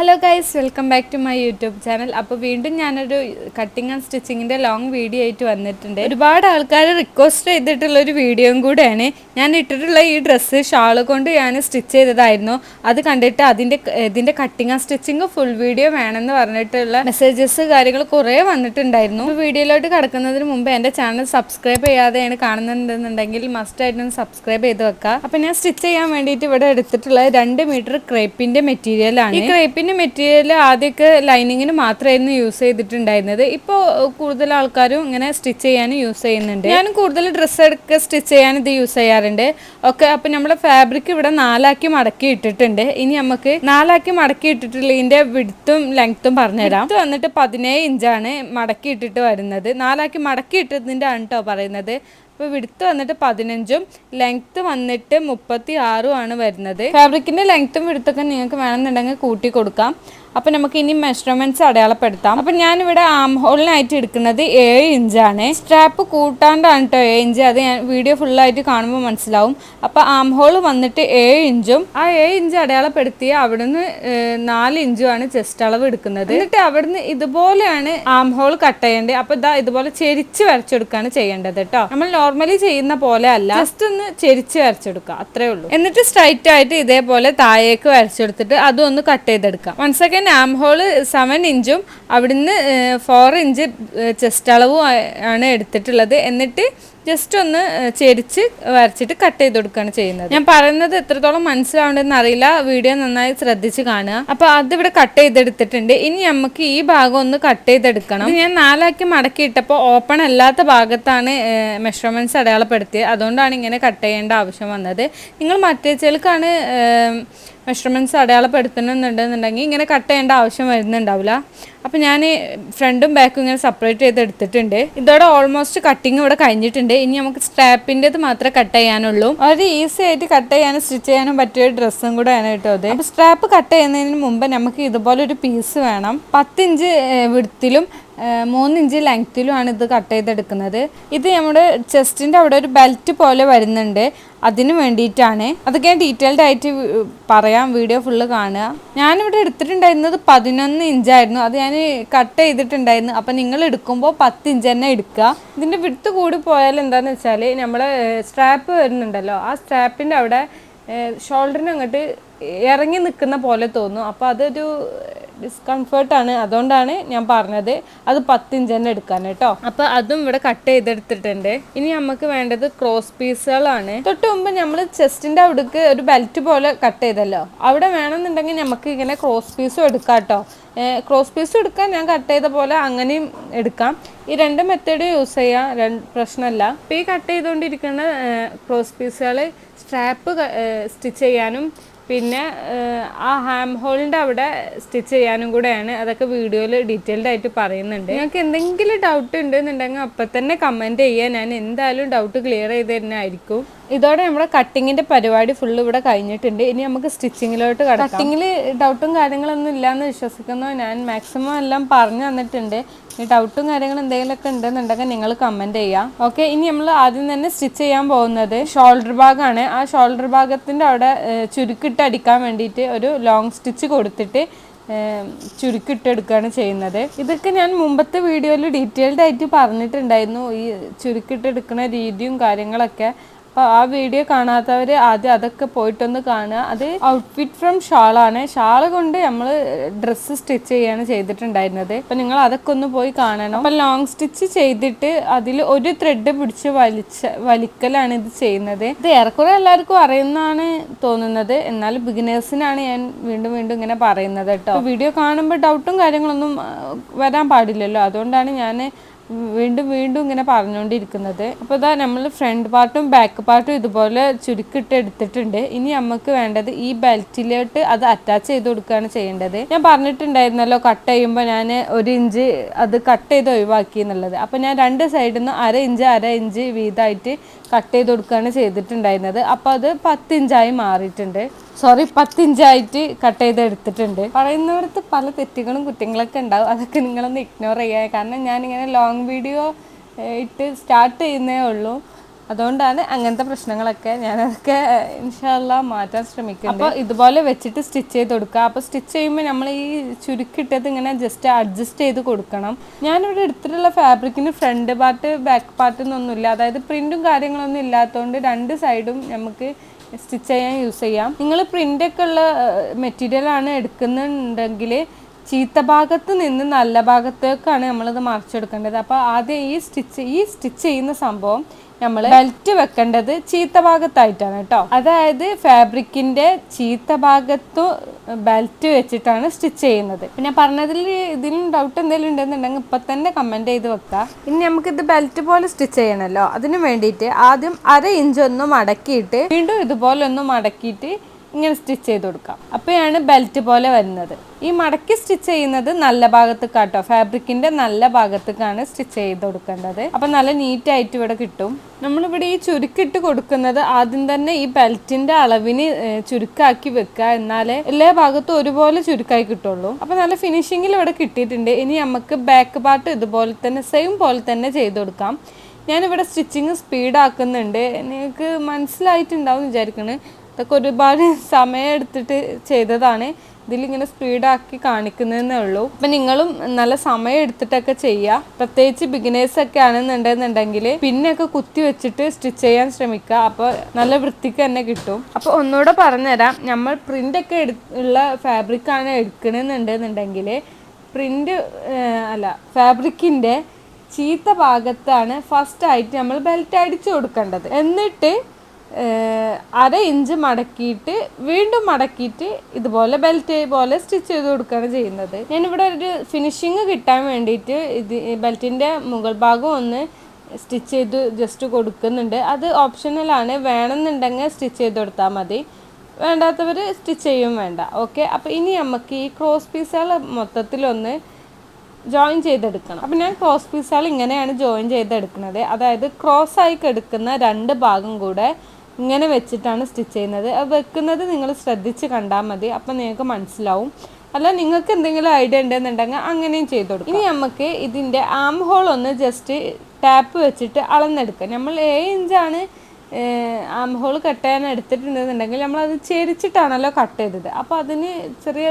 Hello guys welcome back to my YouTube channel അപ്പോൾ വീണ്ടും ഞാനൊരു കട്ടിങ് ആൻഡ് സ്റ്റിച്ചിങ്ങിന്റെ ലോങ് വീഡിയോ ആയിട്ട് വന്നിട്ടുണ്ട്. ഒരുപാട് ആൾക്കാർ റിക്വസ്റ്റ് ചെയ്തിട്ടുള്ള ഒരു വീഡിയോയും കൂടെയാണ്. ഞാൻ ഇട്ടിട്ടുള്ള ഈ ഡ്രസ്സ് ഷാൾ കൊണ്ട് ഞാൻ സ്റ്റിച്ച് ചെയ്തതായിരുന്നു. അത് കണ്ടിട്ട് അതിന്റെ ഇതിന്റെ cutting and stitching full video വേണമെന്ന് പറഞ്ഞിട്ടുള്ള മെസ്സേജസ് കാര്യങ്ങൾ കുറേ വന്നിട്ടുണ്ടായിരുന്നു. വീഡിയോയിലോട്ട് കിടക്കുന്നതിന് മുമ്പ് എന്റെ ചാനൽ സബ്സ്ക്രൈബ് ചെയ്യാതെയാണ് കാണുന്നുണ്ടെന്നുണ്ടെങ്കിൽ മസ്റ്റ് ആയിട്ടൊന്ന് സബ്സ്ക്രൈബ് ചെയ്ത് വെക്കുക. അപ്പോൾ ഞാൻ സ്റ്റിച്ച് ചെയ്യാൻ വേണ്ടിയിട്ട് ഇവിടെ എടുത്തിട്ടുള്ള രണ്ട് മീറ്റർ ക്രേപ്പിന്റെ മെറ്റീരിയലാണ് ഈ ക്രേപ്പിന്റെ മെറ്റീരിയൽ ആദ്യമൊക്കെ ലൈനിങ്ങിന് മാത്രമായിരുന്നു യൂസ് ചെയ്തിട്ടുണ്ടായിരുന്നത്. ഇപ്പോൾ കൂടുതൽ ആൾക്കാരും ഇങ്ങനെ സ്റ്റിച്ച് ചെയ്യാൻ യൂസ് ചെയ്യുന്നുണ്ട്. ഞാൻ കൂടുതൽ ഡ്രസ്സ് എടുക്കുക സ്റ്റിച്ച് ചെയ്യാൻ ഇത് യൂസ് ചെയ്യാറുണ്ട്. ഓക്കെ അപ്പം നമ്മൾ ഫാബ്രിക് ഇവിടെ നാലാക്കി മടക്കി ഇട്ടിട്ടുണ്ട്. ഇനി നമുക്ക് നാലാക്കി മടക്കി ഇട്ടിട്ടുള്ള ഇതിന്റെ വിടുത്തും ലെങ്ത്തും പറഞ്ഞുതരാം. ഇത് വന്നിട്ട് പതിനേഴ് ഇഞ്ചാണ് മടക്കി ഇട്ടിട്ട് വരുന്നത്. നാലാക്കി മടക്കി ഇട്ടതിന്റെ ആണ് കേട്ടോ പറയുന്നത്. അപ്പോൾ വിടുത്ത് വന്നിട്ട് പതിനഞ്ചും ലെങ്ത്ത് വന്നിട്ട് മുപ്പത്തി ആറും ആണ് വരുന്നത്. ഫാബ്രിക്കിന്റെ ലെങ്ത്തും വിടുത്തൊക്കെ നിങ്ങൾക്ക് വേണമെന്നുണ്ടെങ്കിൽ കൂട്ടി കൊടുക്കാം. അപ്പോൾ നമുക്ക് ഇനി മെഷർമെന്റ്സ് അടയാളപ്പെടുത്താം. അപ്പം ഞാനിവിടെ ആം ഹോളിനായിട്ട് എടുക്കുന്നത് ഏഴ് ഇഞ്ചാണ്. സ്ട്രാപ്പ് കൂട്ടാണ്ടാണ് കേട്ടോ ഏഴ് ഇഞ്ച്. അത് ഞാൻ വീഡിയോ ഫുള്ളായിട്ട് കാണുമ്പോൾ മനസ്സിലാവും. അപ്പോൾ ആം ഹോൾ വന്നിട്ട് ഏഴ് ഇഞ്ചും ആ ഏഴ് ഇഞ്ച് അടയാളപ്പെടുത്തിയ അവിടുന്ന് നാല് ഇഞ്ചുമാണ് ചെസ്റ്റ് അളവ് എടുക്കുന്നത്. എന്നിട്ട് അവിടുന്ന് ഇതുപോലെയാണ് ആം ഹോൾ കട്ട് ചെയ്യേണ്ടത്. അപ്പോൾ ഇതാ ഇതുപോലെ ചെരിച്ച് വരച്ചെടുക്കുകയാണ് ചെയ്യേണ്ടത് കേട്ടോ നമ്മൾ നോർമലി ചെയ്യുന്ന പോലെ അല്ല. ജസ്റ്റ് ഒന്ന് ചെരിച്ച് വരച്ചെടുക്കുക. അത്രേ ഉള്ളൂ. എന്നിട്ട് സ്ട്രൈറ്റ് ആയിട്ട് ഇതേപോലെ താഴേക്ക് വരച്ചെടുത്തിട്ട് അതും ഒന്ന് കട്ട് ചെയ്തെടുക്കാം. One second arm hole seven ഇഞ്ചും അവിടുന്ന് ഫോർ ഇഞ്ച് ചെസ്റ്റ് അളവും ആണ് എടുത്തിട്ടുള്ളത്. എന്നിട്ട് ജസ്റ്റ് ഒന്ന് ചെരിച്ച് വരച്ചിട്ട് കട്ട് ചെയ്ത് കൊടുക്കുകയാണ് ചെയ്യുന്നത്. ഞാൻ പറയുന്നത് എത്രത്തോളം മനസ്സിലാവേണ്ടതെന്ന് അറിയില്ല. വീഡിയോ നന്നായി ശ്രദ്ധിച്ച് കാണുക. അപ്പോൾ അതിവിടെ കട്ട് ചെയ്തെടുത്തിട്ടുണ്ട്. ഇനി നമുക്ക് ഈ ഭാഗം ഒന്ന് കട്ട് ചെയ്തെടുക്കണം. ഞാൻ നാലാക്കി മടക്കിയിട്ടപ്പോൾ ഓപ്പൺ അല്ലാത്ത ഭാഗത്താണ് മെഷർമെന്റ്സ് അടയാളപ്പെടുത്തിയത്. അതുകൊണ്ടാണ് ഇങ്ങനെ കട്ട് ചെയ്യേണ്ട ആവശ്യം വന്നത്. നിങ്ങൾ മറ്റേ ചെലുക്കാണ് മെഷർമെന്റ്സ് അടയാളപ്പെടുത്തണമെന്നുണ്ടെന്നുണ്ടെങ്കിൽ ഇങ്ങനെ കട്ട് ചെയ്യേണ്ട ആവശ്യം വരുന്നുണ്ടാവില്ല. അപ്പോൾ ഞാൻ ഫ്രണ്ടും ബാക്കും ഇങ്ങനെ സെപ്പറേറ്റ് ചെയ്ത് എടുത്തിട്ടുണ്ട്. ഇതോടെ ഓൾമോസ്റ്റ് കട്ടിങ് ഇവിടെ കഴിഞ്ഞിട്ടുണ്ട്. ഇനി നമുക്ക് സ്ട്രാപ്പിന്റെത് മാത്രമേ കട്ട് ചെയ്യാനുള്ളൂ. വളരെ ഈസി ആയിട്ട് കട്ട് ചെയ്യാനും സ്റ്റിച്ച് ചെയ്യാനും പറ്റിയ ഡ്രസ്സും കൂടെയാണ് കേട്ടോ അത് അപ്പോൾ സ്ട്രാപ്പ് കട്ട് ചെയ്യുന്നതിന് മുമ്പ് നമുക്ക് ഇതുപോലെ ഒരു പീസ് വേണം. പത്തിഞ്ച് വിടുത്തിലും മൂന്നിഞ്ച് ലെങ്ത്തിലുമാണ് ഇത് കട്ട് ചെയ്തെടുക്കുന്നത്. ഇത് നമ്മുടെ ചെസ്റ്റിന്റെ അവിടെ ഒരു ബെൽറ്റ് പോലെ വരുന്നുണ്ട്. അതിന് വേണ്ടിയിട്ടാണ്. അതൊക്കെ ഞാൻ ഡീറ്റെയിൽഡ് ആയിട്ട് പറയാം. വീഡിയോ ഫുള്ള് കാണുക. ഞാനിവിടെ എടുത്തിട്ടുണ്ടായിരുന്നത് പതിനൊന്ന് ഇഞ്ചായിരുന്നു അത് ഞാൻ കട്ട് ചെയ്തിട്ടുണ്ടായിരുന്നു. അപ്പം നിങ്ങൾ എടുക്കുമ്പോൾ പത്ത് ഇഞ്ച് തന്നെ എടുക്കുക. ഇതിന്റെ വിടുത്ത് കൂടി പോയാൽ എന്താണെന്ന് വെച്ചാൽ നമ്മൾ സ്ട്രാപ്പ് വരുന്നുണ്ടല്ലോ. ആ സ്ട്രാപ്പിന്റെ അവിടെ ഷോൾഡറിന് അങ്ങോട്ട് ഇറങ്ങി നിൽക്കുന്ന പോലെ തോന്നും. അപ്പോൾ അതൊരു ഡിസ്കംഫേർട്ടാണ് അതുകൊണ്ടാണ് ഞാൻ പറഞ്ഞത് അത് പത്തിഞ്ച് തന്നെ എടുക്കാൻ കേട്ടോ. അപ്പോൾ അതും ഇവിടെ കട്ട് ചെയ്തെടുത്തിട്ടുണ്ട്. ഇനി നമുക്ക് വേണ്ടത് ക്രോസ് പീസുകളാണ് തൊട്ട് മുമ്പ് നമ്മൾ ചെസ്റ്റിന്റെ അവിടേക്ക് ഒരു ബെൽറ്റ് പോലെ കട്ട് ചെയ്തല്ലോ. അവിടെ വേണമെന്നുണ്ടെങ്കിൽ നമുക്ക് ഇങ്ങനെ ക്രോസ് പീസും എടുക്കാം കേട്ടോ. ക്രോസ് പീസും എടുക്കാൻ ഞാൻ കട്ട് ചെയ്ത പോലെ അങ്ങനെയും എടുക്കാം. ഈ രണ്ട് മെത്തേഡ് യൂസ് ചെയ്യാം. രണ്ട് പ്രശ്നമല്ല അപ്പോൾ ഈ കട്ട് ചെയ്തുകൊണ്ടിരിക്കുന്ന ക്രോസ് പീസുകൾ സ്ട്രാപ്പ് സ്റ്റിച്ച് ചെയ്യാനും പിന്നെ ആ ഹാം ഹോളിന്റെ അവിടെ സ്റ്റിച്ച് ചെയ്യാനും കൂടെയാണ് അതൊക്കെ വീഡിയോയിൽ ഡീറ്റെയിൽഡ് ആയിട്ട് പറയുന്നുണ്ട്. നിങ്ങൾക്ക് എന്തെങ്കിലും ഡൗട്ട് ഉണ്ടെന്നുണ്ടെങ്കിൽ അപ്പം തന്നെ കമന്റ് ചെയ്യുക. ഞാൻ എന്തായാലും ഡൗട്ട് ക്ലിയർ ചെയ്ത് തന്നെയായിരിക്കും ഇതോടെ നമ്മുടെ കട്ടിങ്ങിന്റെ പരിപാടി ഫുള്ള് ഇവിടെ കഴിഞ്ഞിട്ടുണ്ട്. ഇനി നമുക്ക് സ്റ്റിച്ചിങ്ങിലോട്ട് കടക്കാം. കട്ടിങ്ങിൽ ഡൗട്ടും കാര്യങ്ങളൊന്നും ഇല്ലാന്ന് വിശ്വസിക്കുന്നു. ഞാൻ മാക്സിമം എല്ലാം പറഞ്ഞു തന്നിട്ടുണ്ട്. ഇനി ഡൗട്ടും കാര്യങ്ങളും എന്തെങ്കിലുമൊക്കെ ഉണ്ടെന്നുണ്ടെങ്കിൽ നിങ്ങൾ കമന്റ് ചെയ്യാം ഓക്കെ ഇനി നമ്മൾ ആദ്യം തന്നെ സ്റ്റിച്ച് ചെയ്യാൻ പോകുന്നത് ഷോൾഡർ ഭാഗമാണ് ആ ഷോൾഡർ ഭാഗത്തിന്റെ അവിടെ ചുരുക്കിട്ട് അടിക്കാൻ വേണ്ടിയിട്ട് ഒരു ലോങ് സ്റ്റിച്ച് കൊടുത്തിട്ട് ചുരുക്കിട്ടെടുക്കുകയാണ് ചെയ്യുന്നത്. ഇതൊക്കെ ഞാൻ മുമ്പത്തെ വീഡിയോയിൽ ഡീറ്റെയിൽഡ് ആയിട്ട് പറഞ്ഞിട്ടുണ്ടായിരുന്നു. ഈ ചുരുക്കിട്ടെടുക്കുന്ന രീതിയും കാര്യങ്ങളൊക്കെ. അപ്പോൾ ആ വീഡിയോ കാണാത്തവർ ആദ്യം അതൊക്കെ പോയിട്ടൊന്ന് കാണുക. അത് ഔട്ട്ഫിറ്റ് ഫ്രം ഷാളാണ് ഷാൾ കൊണ്ട് നമ്മൾ ഡ്രസ്സ് സ്റ്റിച്ച് ചെയ്യാണ് ചെയ്തിട്ടുണ്ടായിരുന്നത്. അപ്പം നിങ്ങൾ അതൊക്കെ ഒന്ന് പോയി കാണണം. അപ്പം ലോങ് സ്റ്റിച്ച് ചെയ്തിട്ട് അതിൽ ഒരു ത്രെഡ് പിടിച്ച് വലിച്ച വലിക്കലാണ് ഇത് ചെയ്യുന്നത്. ഇത് ഏറെക്കുറെ എല്ലാവർക്കും അറിയുന്നതാണ് തോന്നുന്നത്. എന്നാൽ ബിഗിനേഴ്സിനാണ് ഞാൻ വീണ്ടും വീണ്ടും ഇങ്ങനെ പറയുന്നത് കേട്ടോ. വീഡിയോ കാണുമ്പോൾ ഡൗട്ടും കാര്യങ്ങളൊന്നും വരാൻ പാടില്ലല്ലോ. അതുകൊണ്ടാണ് ഞാൻ വീണ്ടും വീണ്ടും ഇങ്ങനെ പറഞ്ഞുകൊണ്ടിരിക്കുന്നത് അപ്പോൾ ഇതാ നമ്മൾ ഫ്രണ്ട് പാർട്ടും ബാക്ക് പാർട്ടും ഇതുപോലെ ചുരുക്കിട്ട് എടുത്തിട്ടുണ്ട്. ഇനി നമുക്ക് വേണ്ടത് ഈ ബെൽറ്റിലോട്ട് അത് അറ്റാച്ച് ചെയ്ത് കൊടുക്കുകയാണ് ചെയ്യേണ്ടത്. ഞാൻ പറഞ്ഞിട്ടുണ്ടായിരുന്നല്ലോ കട്ട് ചെയ്യുമ്പോൾ ഞാൻ ഒരു ഇഞ്ച് അത് കട്ട് ചെയ്ത് ഒഴിവാക്കി എന്നുള്ളത്. അപ്പോൾ ഞാൻ രണ്ട് സൈഡിൽ നിന്ന് അര ഇഞ്ച് അര ഇഞ്ച് വീതമായിട്ട് കട്ട് ചെയ്ത് കൊടുക്കുകയാണ് ചെയ്തിട്ടുണ്ടായിരുന്നത്. അപ്പോൾ അത് പത്തിഞ്ചായി മാറിയിട്ടുണ്ട്. സോറി പത്തിഞ്ചായിട്ട് കട്ട് ചെയ്ത് എടുത്തിട്ടുണ്ട്. പറയുന്നവർക്ക് പല തെറ്റുകളും കുറ്റങ്ങളൊക്കെ ഉണ്ടാവും. അതൊക്കെ നിങ്ങളൊന്ന് ഇഗ്നോർ ചെയ്യുക. കാരണം ഞാനിങ്ങനെ ലോങ് വീഡിയോ ഇട്ട് സ്റ്റാർട്ട് ചെയ്യുന്നേ ഉള്ളൂ. അതുകൊണ്ടാണ് അങ്ങനത്തെ പ്രശ്നങ്ങളൊക്കെ ഞാനതൊക്കെ ഇൻഷാല്ല മാറ്റാൻ ശ്രമിക്കുന്നത് അപ്പോൾ ഇതുപോലെ വെച്ചിട്ട് സ്റ്റിച്ച് ചെയ്ത് കൊടുക്കുക. അപ്പോൾ സ്റ്റിച്ച് ചെയ്യുമ്പോൾ നമ്മൾ ഈ ചുരുക്കിട്ടത് ഇങ്ങനെ ജസ്റ്റ് അഡ്ജസ്റ്റ് ചെയ്ത് കൊടുക്കണം. ഞാനിവിടെ എടുത്തിട്ടുള്ള ഫാബ്രിക്കിന് ഫ്രണ്ട് പാർട്ട് ബാക്ക് പാർട്ട് എന്നൊന്നുമില്ല അതായത് പ്രിന്റും കാര്യങ്ങളൊന്നും ഇല്ലാത്തതുകൊണ്ട് രണ്ട് സൈഡും നമുക്ക് സ്റ്റിച്ച് ചെയ്യാൻ യൂസ് ചെയ്യാം. നിങ്ങൾ പ്രിന്റൊക്കെ ഉള്ള മെറ്റീരിയലാണ് എടുക്കുന്നുണ്ടെങ്കിൽ ചീത്ത ഭാഗത്ത് നിന്ന് നല്ല ഭാഗത്തേക്കാണ് നമ്മളിത് മറിച്ചെടുക്കേണ്ടത് അപ്പോൾ ആദ്യം ഈ സ്റ്റിച്ച് ഈ സ്റ്റിച്ച് ചെയ്യുന്ന സംഭവം നമ്മൾ ബെൽറ്റ് വെക്കേണ്ടത് ചീത്ത ഭാഗത്തായിട്ടാണ് കേട്ടോ. അതായത് ഫാബ്രിക്കിന്റെ ചീത്ത ഭാഗത്തു ബെൽറ്റ് വെച്ചിട്ടാണ് സ്റ്റിച്ച് ചെയ്യുന്നത്. പിന്നെ പറഞ്ഞതിൽ ഇതിലും ഡൗട്ട് എന്തെങ്കിലും ഉണ്ടെന്നുണ്ടെങ്കിൽ ഇപ്പൊ തന്നെ കമന്റ് ചെയ്ത് വെക്കാം. ഇനി നമുക്ക് ഇത് ബെൽറ്റ് പോലെ സ്റ്റിച്ച് ചെയ്യണമല്ലോ അതിനു വേണ്ടിയിട്ട് ആദ്യം അര ഇഞ്ച് ഒന്ന് മടക്കിയിട്ട് വീണ്ടും ഇതുപോലെ ഒന്ന് മടക്കിയിട്ട് ഇങ്ങനെ സ്റ്റിച്ച് ചെയ്ത് കൊടുക്കാം. അപ്പോഴാണ് ബെൽറ്റ് പോലെ വരുന്നത്. ഈ മടക്കി സ്റ്റിച്ച് ചെയ്യുന്നത് നല്ല ഭാഗത്ത് കാട്ടോ? ഫാബ്രിക്കിന്റെ നല്ല ഭാഗത്തേക്കാണ് സ്റ്റിച്ച് ചെയ്ത് കൊടുക്കേണ്ടത്. അപ്പം നല്ല നീറ്റ് ആയിട്ട് ഇവിടെ കിട്ടും. നമ്മളിവിടെ ഈ ചുരുക്കിട്ട് കൊടുക്കുന്നത് ആദ്യം തന്നെ ഈ ബെൽറ്റിന്റെ അളവിന് ചുരുക്കാക്കി വെക്കുക. എന്നാലേ എല്ലാ ഭാഗത്തും ഒരുപോലെ ചുരുക്കായി കിട്ടുള്ളൂ. അപ്പം നല്ല ഫിനിഷിങ്ങിൽ ഇവിടെ കിട്ടിയിട്ടുണ്ട്. ഇനി നമുക്ക് ബാക്ക് പാർട്ട് ഇതുപോലെ തന്നെ സെയിം പോലെ തന്നെ ചെയ്ത് കൊടുക്കാം. ഞാനിവിടെ സ്റ്റിച്ചിങ് സ്പീഡ് ആക്കുന്നുണ്ട്. നിങ്ങൾക്ക് മനസ്സിലായിട്ടുണ്ടാവും വിചാരിക്കണ്. ഇതൊക്കെ ഒരുപാട് സമയം എടുത്തിട്ട് ചെയ്തതാണ്. ഇതിലിങ്ങനെ സ്പീഡാക്കി കാണിക്കുന്നതെന്നേ ഉള്ളൂ. അപ്പം നിങ്ങളും നല്ല സമയം എടുത്തിട്ടൊക്കെ ചെയ്യുക പ്രത്യേകിച്ച് ബിഗിനേഴ്സ് ഒക്കെ ആണെന്നുണ്ടെന്നുണ്ടെങ്കിൽ പിന്നെയൊക്കെ കുത്തി വെച്ചിട്ട് സ്റ്റിച്ച് ചെയ്യാൻ ശ്രമിക്കുക. അപ്പോൾ നല്ല വൃത്തിക്ക് തന്നെ കിട്ടും. അപ്പോൾ ഒന്നുകൂടെ പറഞ്ഞുതരാം. നമ്മൾ പ്രിന്റൊക്കെ എടു ഉള്ള ഫാബ്രിക്കാണ് എടുക്കണമെന്നുണ്ടെന്നുണ്ടെങ്കിൽ പ്രിന്റ് അല്ല ഫാബ്രിക്കിന്റെ ചീത്ത ഭാഗത്താണ് ഫസ്റ്റ് ആയിട്ട് നമ്മൾ ബെൽറ്റ് അടിച്ചു കൊടുക്കേണ്ടത്. എന്നിട്ട് അര ഇഞ്ച് മടക്കിയിട്ട് വീണ്ടും മടക്കിയിട്ട് ഇതുപോലെ ബെൽറ്റ് പോലെ സ്റ്റിച്ച് ചെയ്ത് കൊടുക്കുകയാണ് ചെയ്യുന്നത്. ഞാനിവിടെ ഒരു ഫിനിഷിങ് കിട്ടാൻ വേണ്ടിയിട്ട് ഇത് ബെൽറ്റിന്റെ മുകൾ ഭാഗം ഒന്ന് സ്റ്റിച്ച് ചെയ്ത് ജസ്റ്റ് കൊടുക്കുന്നുണ്ട്. അത് ഓപ്ഷണലാണ് വേണമെന്നുണ്ടെങ്കിൽ സ്റ്റിച്ച് ചെയ്ത് കൊടുത്താൽ മതി. വേണ്ടാത്തവർ സ്റ്റിച്ച് ചെയ്യും വേണ്ട. ഓക്കെ അപ്പോൾ ഇനി നമുക്ക് ഈ ക്രോസ് പീസുകൾ മൊത്തത്തിലൊന്ന് ജോയിൻ ചെയ്തെടുക്കണം. അപ്പം ഞാൻ ക്രോസ് പീസുകൾ ഇങ്ങനെയാണ് ജോയിൻ ചെയ്തെടുക്കുന്നത്. അതായത് ക്രോസ് ആയി കെടുക്കുന്ന രണ്ട് ഭാഗം കൂടെ ഇങ്ങനെ വെച്ചിട്ടാണ് സ്റ്റിച്ച് ചെയ്യുന്നത്. അത് വെക്കുന്നത് നിങ്ങൾ ശ്രദ്ധിച്ച് കണ്ടാൽ മതി. അപ്പം നിങ്ങൾക്ക് മനസ്സിലാവും. അല്ല നിങ്ങൾക്ക് എന്തെങ്കിലും ഐഡിയ ഉണ്ടെന്നുണ്ടെങ്കിൽ അങ്ങനെയും ചെയ്തു കൊടുക്കും. ഇനി നമുക്ക് ഇതിന്റെ ആം ഹോൾ ഒന്ന് ജസ്റ്റ് ടാപ്പ് വെച്ചിട്ട് അളന്നെടുക്കുക നമ്മൾ ഏഴ് ഇഞ്ചാണ് ആം ഹോൾ കട്ട് ചെയ്യാൻ എടുത്തിട്ടുണ്ടെന്നുണ്ടെങ്കിൽ നമ്മളത് ചെരിച്ചിട്ടാണല്ലോ കട്ട് ചെയ്തത്. അപ്പോൾ അതിന് ചെറിയ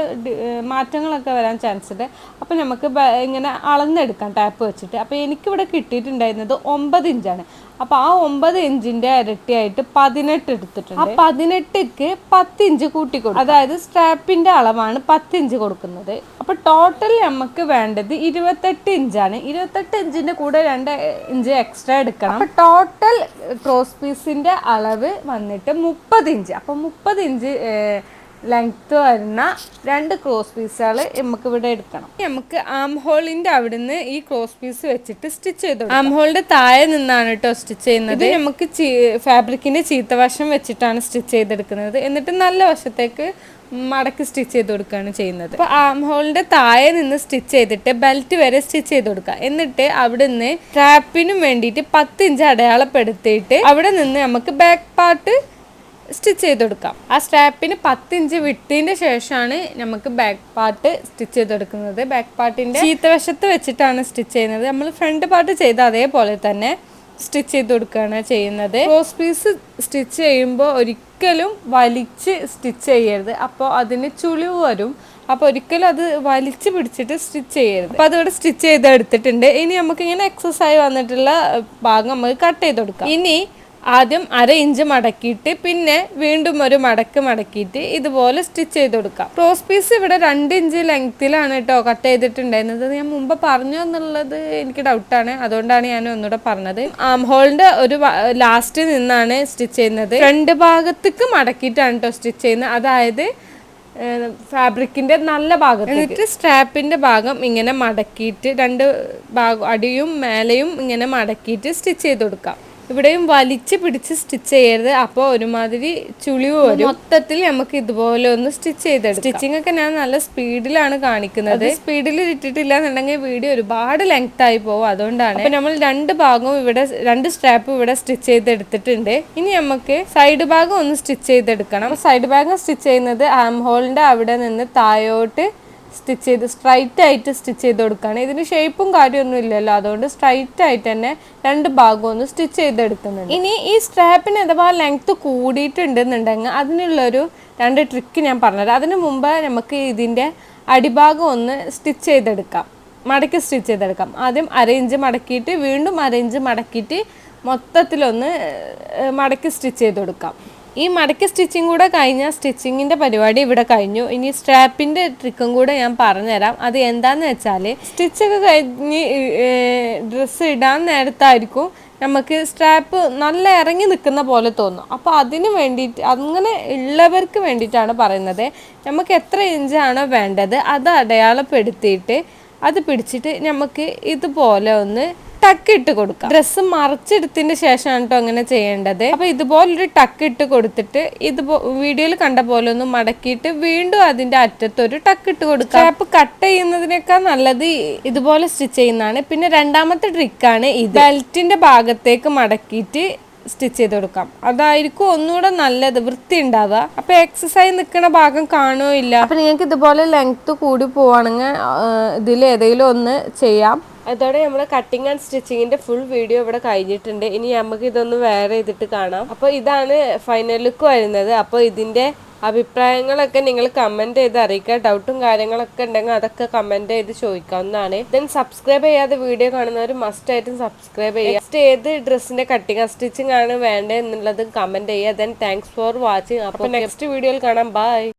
മാറ്റങ്ങളൊക്കെ വരാൻ ചാൻസ് ഉണ്ട്. അപ്പോൾ നമുക്ക് ഇങ്ങനെ അളന്നെടുക്കാം ടാപ്പ് വെച്ചിട്ട്. അപ്പോൾ എനിക്കിവിടെ കിട്ടിയിട്ടുണ്ടായിരുന്നത് ഒമ്പത് ഇഞ്ചാണ്. അപ്പോൾ ആ ഒമ്പത് ഇഞ്ചിന്റെ ഇരട്ടിയായിട്ട് പതിനെട്ട് എടുത്തിട്ടുണ്ട്. ആ പതിനെട്ടിക്ക് പത്ത് ഇഞ്ച് കൂട്ടി കൊടുക്കും. അതായത് സ്ട്രാപ്പിന്റെ അളവാണ് പത്ത് ഇഞ്ച് കൊടുക്കുന്നത്. അപ്പോൾ ടോട്ടൽ നമുക്ക് വേണ്ടത് ഇരുപത്തെട്ട് ഇഞ്ചാണ്. ഇരുപത്തെട്ട് ഇഞ്ചിന്റെ കൂടെ രണ്ട് ഇഞ്ച് എക്സ്ട്രാ എടുക്കണം. അപ്പോൾ ടോട്ടൽ ക്രോസ് പീസിന്റെ അളവ് വന്നിട്ട് മുപ്പത് ഇഞ്ച്. അപ്പോൾ മുപ്പത് ഇഞ്ച് ലെങ്ത് വരുന്ന രണ്ട് ക്രോസ് പീസുകൾ നമുക്ക് ഇവിടെ എടുക്കണം. നമുക്ക് ആം ഹോളിന്റെ അവിടുന്ന് ഈ ക്രോസ് പീസ് വെച്ചിട്ട് സ്റ്റിച്ച് ചെയ്തു ആം ഹോളിന്റെ താഴെ നിന്നാണ് കേട്ടോ സ്റ്റിച്ച് ചെയ്യുന്നത്. നമുക്ക് ഫാബ്രിക്കിന്റെ ചീത്തവശം വെച്ചിട്ടാണ് സ്റ്റിച്ച് ചെയ്തെടുക്കുന്നത്. എന്നിട്ട് നല്ല വശത്തേക്ക് മടക്കി സ്റ്റിച്ച് ചെയ്ത് കൊടുക്കുകയാണ് ചെയ്യുന്നത്. അപ്പോൾ ആം ഹോളിന്റെ താഴെ നിന്ന് സ്റ്റിച്ച് ചെയ്തിട്ട് ബെൽറ്റ് വരെ സ്റ്റിച്ച് ചെയ്ത് കൊടുക്കുക. എന്നിട്ട് അവിടുന്ന് ട്രാപ്പിനും വേണ്ടിയിട്ട് പത്ത് ഇഞ്ച് അടയാളപ്പെടുത്തിയിട്ട് അവിടെ നിന്ന് നമുക്ക് ബാക്ക് പാർട്ട് സ്റ്റിച്ച് ചെയ്ത് കൊടുക്കാം ആ സ്ട്രാപ്പിന് പത്തിഞ്ച് വിട്ടതിന്റെ ശേഷമാണ് നമുക്ക് ബാക്ക് പാർട്ട് സ്റ്റിച്ച് ചെയ്ത് കൊടുക്കുന്നത് ബാക്ക് പാർട്ടിന്റെ ചീത്തവശത്ത് വെച്ചിട്ടാണ് സ്റ്റിച്ച് ചെയ്യുന്നത്. നമ്മൾ ഫ്രണ്ട് പാർട്ട് ചെയ്ത അതേപോലെ തന്നെ സ്റ്റിച്ച് ചെയ്ത് കൊടുക്കുകയാണ് ചെയ്യുന്നത്. ക്രോസ് പീസ് സ്റ്റിച്ച് ചെയ്യുമ്പോൾ ഒരിക്കലും വലിച്ച് സ്റ്റിച്ച് ചെയ്യരുത്. അപ്പോൾ അതിന് ചുളിവ് വരും. അപ്പോൾ ഒരിക്കലും അത് വലിച്ച് പിടിച്ചിട്ട് സ്റ്റിച്ച് ചെയ്യരുത്. അപ്പോൾ അതിവിടെ സ്റ്റിച്ച് ചെയ്ത് എടുത്തിട്ടുണ്ട് ഇനി നമുക്കിങ്ങനെ എക്സസൈസ് വന്നിട്ടുള്ള ഭാഗം നമുക്ക് കട്ട് ചെയ്ത് കൊടുക്കാം. ഇനി ആദ്യം അര ഇഞ്ച് മടക്കിയിട്ട് പിന്നെ വീണ്ടും ഒരു മടക്ക് മടക്കിയിട്ട് ഇതുപോലെ സ്റ്റിച്ച് ചെയ്ത് കൊടുക്കാം ക്രോസ് പീസ് ഇവിടെ രണ്ട് ഇഞ്ച് ലെങ്ത്തിലാണ് കേട്ടോ കട്ട് ചെയ്തിട്ടുണ്ടായിരുന്നത്. ഞാൻ മുമ്പ് പറഞ്ഞു എന്നുള്ളത് എനിക്ക് ഡൗട്ടാണ് അതുകൊണ്ടാണ് ഞാൻ ഒന്നുകൂടെ പറഞ്ഞത്. ആം ഹോളിന്റെ ഒരു ലാസ്റ്റ് നിന്നാണ് സ്റ്റിച്ച് ചെയ്യുന്നത്. രണ്ട് ഭാഗത്തേക്ക് മടക്കിയിട്ടാണ് കേട്ടോ സ്റ്റിച്ച് ചെയ്യുന്നത്. അതായത് ഫാബ്രിക്കിന്റെ നല്ല ഭാഗം എന്നിട്ട് സ്ട്രാപ്പിന്റെ ഭാഗം ഇങ്ങനെ മടക്കിയിട്ട് രണ്ട് ഭാഗം അടിയും മേലെയും ഇങ്ങനെ മടക്കിയിട്ട് സ്റ്റിച്ച് ചെയ്ത് കൊടുക്കാം ഇവിടെയും വലിച്ച് പിടിച്ച് സ്റ്റിച്ച് ചെയ്യരുത്. അപ്പോൾ ഒരുമാതിരി ചുളിവ് വരും. മൊത്തത്തിൽ നമുക്ക് ഇതുപോലെ ഒന്ന് സ്റ്റിച്ച് ചെയ്തെടുക്കാം. സ്റ്റിച്ചിങ് ഒക്കെ ഞാൻ നല്ല സ്പീഡിലാണ് കാണിക്കുന്നത്. സ്പീഡിൽ ഇട്ടിട്ടില്ല എന്നുണ്ടെങ്കിൽ വീഡിയോ ഒരുപാട് ലെങ്ത് ആയി പോകും. അതുകൊണ്ടാണ് അപ്പൊ നമ്മൾ രണ്ട് ഭാഗവും ഇവിടെ രണ്ട് സ്ട്രാപ്പ് ഇവിടെ സ്റ്റിച്ച് ചെയ്തെടുത്തിട്ടുണ്ട്. ഇനി നമുക്ക് സൈഡ് ഭാഗം ഒന്ന് സ്റ്റിച്ച് ചെയ്തെടുക്കണം. സൈഡ് ഭാഗം സ്റ്റിച്ച് ചെയ്യുന്നത് ആം ഹോളിന്റെ അവിടെ നിന്ന് താഴോട്ട് സ്റ്റിച്ച് ചെയ്ത് സ്ട്രൈറ്റ് ആയിട്ട് സ്റ്റിച്ച് ചെയ്ത് കൊടുക്കുകയാണ്. ഇതിന് ഷേപ്പും കാര്യമൊന്നും ഇല്ലല്ലോ. അതുകൊണ്ട് സ്ട്രൈറ്റ് ആയിട്ട് തന്നെ രണ്ട് ഭാഗവും ഒന്ന് സ്റ്റിച്ച് ചെയ്തെടുക്കുന്നുണ്ട്. ഇനി ഈ സ്ട്രാപ്പിന് അഥവാ ലെങ്ത്ത് കൂടിയിട്ടുണ്ടെന്നുണ്ടെങ്കിൽ അതിനുള്ളൊരു രണ്ട് ട്രിക്ക് ഞാൻ പറഞ്ഞുതരാം. അതിന് മുമ്പ് നമുക്ക് ഇതിന്റെ അടിഭാഗം ഒന്ന് സ്റ്റിച്ച് ചെയ്തെടുക്കാം. മടക്കി സ്റ്റിച്ച് ചെയ്തെടുക്കാം. ആദ്യം അരയിഞ്ച് മടക്കിയിട്ട് വീണ്ടും അരയിഞ്ച് മടക്കിയിട്ട് മൊത്തത്തിലൊന്ന് മടക്കി സ്റ്റിച്ച് ചെയ്ത് കൊടുക്കാം. ഈ മടക്കി സ്റ്റിച്ചിങ് കൂടെ കഴിഞ്ഞാൽ സ്റ്റിച്ചിങ്ങിന്റെ പരിപാടി ഇവിടെ കഴിഞ്ഞു. ഇനി സ്ട്രാപ്പിന്റെ ട്രിക്കും കൂടെ ഞാൻ പറഞ്ഞുതരാം. അത് എന്താന്ന് വെച്ചാൽ സ്റ്റിച്ചൊക്കെ കഴിഞ്ഞ് ഡ്രസ്സ് ഇടാൻ നേരത്തായിരിക്കും നമുക്ക് സ്ട്രാപ്പ് നല്ല ഇറങ്ങി നിൽക്കുന്ന പോലെ തോന്നും. അപ്പോൾ അതിന് വേണ്ടിയിട്ട് അങ്ങനെ ഉള്ളവർക്ക് വേണ്ടിയിട്ടാണ് പറയുന്നത്. നമുക്ക് എത്ര ഇഞ്ചാണോ വേണ്ടത് അത് അടയാളപ്പെടുത്തിയിട്ട് അത് പിടിച്ചിട്ട് നമുക്ക് ഇതുപോലെ ഒന്ന് ടക്ക് ഇട്ട് കൊടുക്കാം. ഡ്രസ്സ് മറിച്ചെടുത്തതിന് ശേഷമാണ് കേട്ടോ അങ്ങനെ ചെയ്യേണ്ടത്. അപ്പൊ ഇതുപോലൊരു ടക്ക് ഇട്ട് കൊടുത്തിട്ട് ഇത് വീഡിയോയിൽ കണ്ട പോലെ ഒന്ന് മടക്കിയിട്ട് വീണ്ടും അതിന്റെ അറ്റത്തൊരു ടക്ക് ഇട്ട് കൊടുക്കാം. സ്ട്രാപ്പ് കട്ട് ചെയ്യുന്നതിനേക്കാൾ നല്ലത് ഇതുപോലെ സ്റ്റിച്ച് ചെയ്യുന്നതാണ്. പിന്നെ രണ്ടാമത്തെ ട്രിക്കാണ് ഇത്. ബെൽറ്റിന്റെ ഭാഗത്തേക്ക് മടക്കിയിട്ട് സ്റ്റിച്ച് ചെയ്ത് കൊടുക്കാം അതായിരിക്കും ഒന്നുകൂടെ നല്ലത് വൃത്തി ഉണ്ടാവുക. അപ്പൊ എക്സസൈസ് നിൽക്കുന്ന ഭാഗം കാണുകയോ ഇല്ല? അപ്പൊ നിങ്ങൾക്ക് ഇതുപോലെ ലെങ്ത് കൂടി പോവാണെങ്കിൽ ഇതിൽ ഏതെങ്കിലും ഒന്ന് ചെയ്യാം. അതോടെ നമ്മുടെ കട്ടിങ് ആൻഡ് സ്റ്റിച്ചിങ്ങിന്റെ ഫുൾ വീഡിയോ ഇവിടെ കഴിഞ്ഞിട്ടുണ്ട്. ഇനി നമുക്ക് ഇതൊന്ന് വേറെ ചെയ്തിട്ട് കാണാം. അപ്പോൾ ഇതാണ് ഫൈനൽ ലുക്ക് വരുന്നത്. അപ്പോൾ ഇതിന്റെ അഭിപ്രായങ്ങളൊക്കെ നിങ്ങൾ കമന്റ് ചെയ്ത് അറിയിക്കുക. ഡൗട്ടും കാര്യങ്ങളൊക്കെ ഉണ്ടെങ്കിൽ അതൊക്കെ കമന്റ് ചെയ്ത് ചോദിക്കാവുന്നതാണ്. ദെൻ സബ്സ്ക്രൈബ് ചെയ്യാതെ വീഡിയോ കാണുന്നവർ മസ്റ്റ് ആയിട്ടും സബ്സ്ക്രൈബ് ചെയ്യുക. നെക്സ്റ്റ് ഏത് ഡ്രസ്സിന്റെ കട്ടിങ് സ്റ്റിച്ചിങ് ആണ് വേണ്ടത് എന്നുള്ളത് കമന്റ് ചെയ്യുക. ദെൻ താങ്ക്സ് ഫോർ വാച്ചിങ് അപ്പോൾ നെക്സ്റ്റ് വീഡിയോയിൽ കാണാം. ബൈ